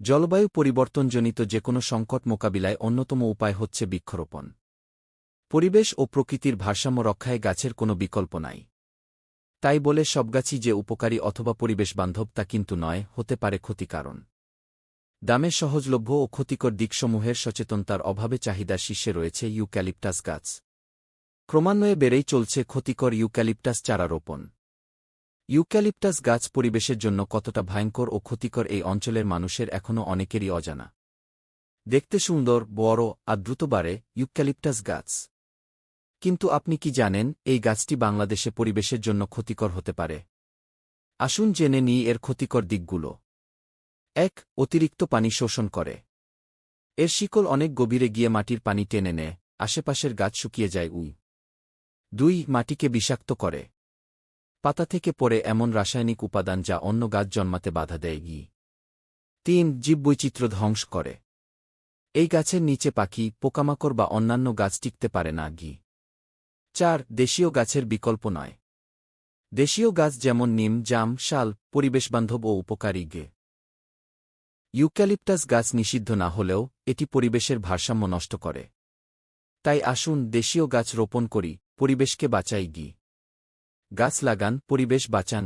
জলবায়ু পরিবর্তনজনিত যে কোনো সংকট মোকাবিলায় অন্যতম উপায় হচ্ছে বৃক্ষরোপণ। পরিবেশ ও প্রকৃতির ভারসাম্য রক্ষায় গাছের কোনো বিকল্প নাই। তাই বলে সব গাছই যে উপকারী অথবা পরিবেশবান্ধব তা কিন্তু নয়, হতে পারে ক্ষতিকারণ দামে সহজলভ্য ও ক্ষতিকর দিকসমূহের সচেতনতার অভাবে চাহিদা শীর্ষে রয়েছে ইউক্যালিপটাস গাছ। ক্রমান্বয়ে বেড়েই চলছে ক্ষতিকর ইউক্যালিপটাস চারা রোপণ ইউক্যালিপটাস গাছ পরিবেশের জন্য কতটা ভয়ঙ্কর ও ক্ষতিকর এই অঞ্চলের মানুষের এখনও অনেকেরই অজানা। দেখতে সুন্দর, বড় আর দ্রুত বাড়ে ইউক্যালিপটাস গাছ। কিন্তু আপনি কি জানেন, এই গাছটি বাংলাদেশে পরিবেশের জন্য ক্ষতিকর হতে পারে? আসুন জেনে নিই এর ক্ষতিকর দিকগুলো। এক, অতিরিক্ত পানি শোষণ করে। এর শিকল অনেক গভীরে গিয়ে মাটির পানি টেনে নেয়, আশেপাশের গাছ শুকিয়ে যায়, উই। দুই, মাটিকে বিষাক্ত করে। পাতা থেকে পড়ে এমন রাসায়নিক উপাদান যা অন্য গাছ জন্মাতে বাধা দেয় গি। তিন, জীববৈচিত্র্য ধ্বংস করে। এই গাছের নিচে পাখি, পোকামাকড় বা অন্যান্য গাছ টিকতে পারে না গি। চার, দেশীয় গাছের বিকল্প নয়। দেশীয় গাছ যেমন নিম, জাম, শাল, পরিবেশবান্ধব ও উপকারী গে। ইউক্যালিপটাস গাছ নিষিদ্ধ না হলেও এটি পরিবেশের ভারসাম্য নষ্ট করে। তাই আসুন দেশীয় গাছ রোপণ করি, পরিবেশকে বাঁচাই গি। গাছ লাগান পরিবেশ বাঁচান